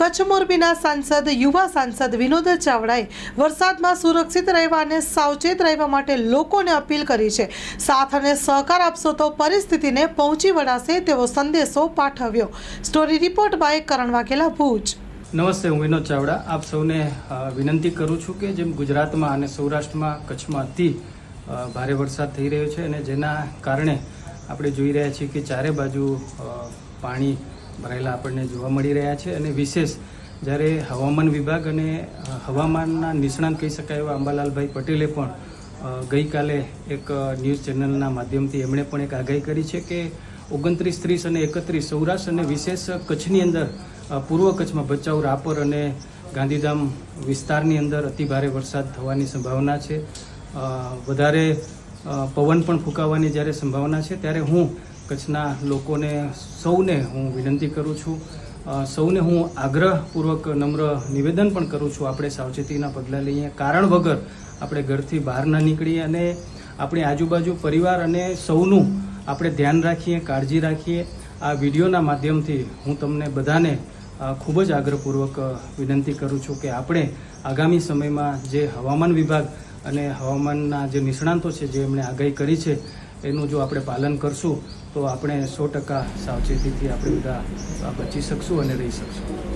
કચ્છ મોરબીના સાંસદ, યુવા સાંસદ વિનોદ ચાવડાએ વરસાદમાં સુરક્ષિત રહેવા અને સાવચેત રહેવા માટે લોકોને અપીલ કરી છે. સાથ અને સહકાર આપશો તો પરિસ્થિતિને પહોંચી વળાશે તેવો સંદેશો પાઠવ્યો. Story report by Karan Vaghela, Bhuj. નમસ્તે, હું વિનોદ ચાવડા. આપ સૌને વિનંતી કરું છું કે જેમ ગુજરાતમાં અને સૌરાષ્ટ્રમાં કચ્છમાં અતિ ભારે વરસાદ થઈ રહ્યો છે અને જેના કારણે આપણે જોઈ રહ્યા છીએ કે ચારે બાજુ પાણી ભરાયેલા આપણને જોવા મળી રહ્યા છે અને વિશેષ જ્યારે હવામાન વિભાગ અને હવામાનના નિષ્ણાંત કહી શકાય એવા અંબાલાલભાઈ પટેલે પણ ગઈકાલે એક ન્યૂઝ ચેનલના માધ્યમથી એમણે પણ એક આગાહી કરી છે કે ઓગણત્રીસ, ત્રીસ અને એકત્રીસ સૌરાષ્ટ્ર અને વિશેષ કચ્છની અંદર પૂર્વ કચ્છમાં ભચાઉ, રાપર અને ગાંધીધામ વિસ્તારની અંદર અતિભારે વરસાદ થવાની સંભાવના છે. વધારે પવન પણ ફૂંકાવાની જ્યારે સંભાવના છે, ત્યારે હું કચ્છના લોકોને સૌને હું વિનંતી કરું છું. સૌને હું આગ્રહપૂર્વક નમ્ર નિવેદન પણ કરું છું આપણે સાવચેતીના પગલાં લઈએ. કારણ વગર આપણે ઘરથી બહાર ન નીકળીએ અને આપણી આજુબાજુ પરિવાર અને સૌનું આપણે ધ્યાન રાખીએ, કાળજી રાખીએ. આ વિડીયોના માધ્યમથી હું તમને બધાને ખૂબ જ આગ્રહપૂર્વક વિનંતી કરું છું કે આપણે આગામી સમયમાં જે હવામાન વિભાગ અને હવામાનના જે નિષ્ણાંતો છે, જે એમણે આગાહી કરી છે એનું જો આપણે પાલન કરશું, તો આપણે સો ટકા સાવચેતીથી આપણે બધા બચી શકશું અને રહી શકશું.